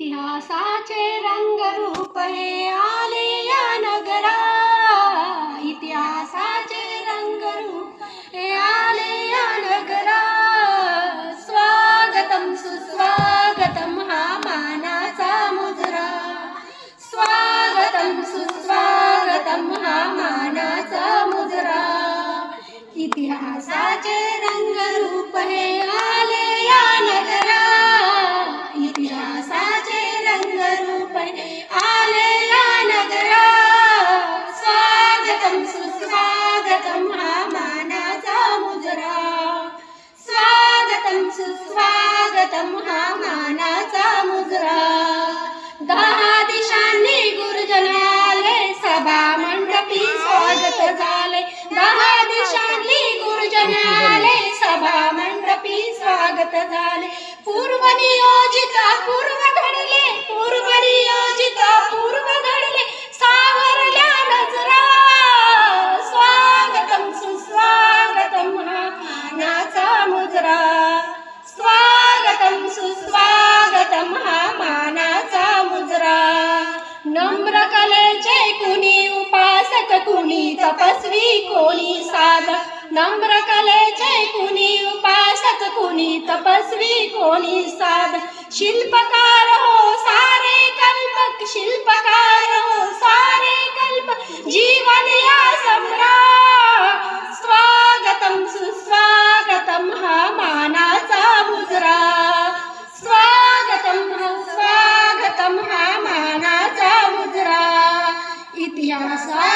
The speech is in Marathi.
इतिहासाचे रंगरूप हे आले या नगरा. इतिहासाचे रंगरूप हे आले या नगरा. स्वागतम सुस्वागतम हा मानाचा मुजरा. स्वागतम सुस्वागतम हा मानाचा मुजरा. इतिहासाचे रंगरूप हे स्वागत झाले. पूर्व नियोजित पूर्व घडले. पूर्व नियोजित पूर्व घडले. सावरल्या नजरा स्वागतम सुस्वागतम हा मानाचा मुजरा. स्वागतम सुस्वागतम हा मानाचा मुजरा. नम्र कलेचे कुणी उपासक कुणी तपस्वी कोणी साधक. नम्र कलेचे कुणी उपासक कुणी तपस्वी कोणी साध। शिल्पकार हो सारे कल्पक शिल्पकार हो सारे कल्प। जीवन या सम्राट स्वागतम सुस्वागतम हा मानाचा मुजरा। स्वागतम स्वागतम हा मानाचा मुजरा। इतिहासा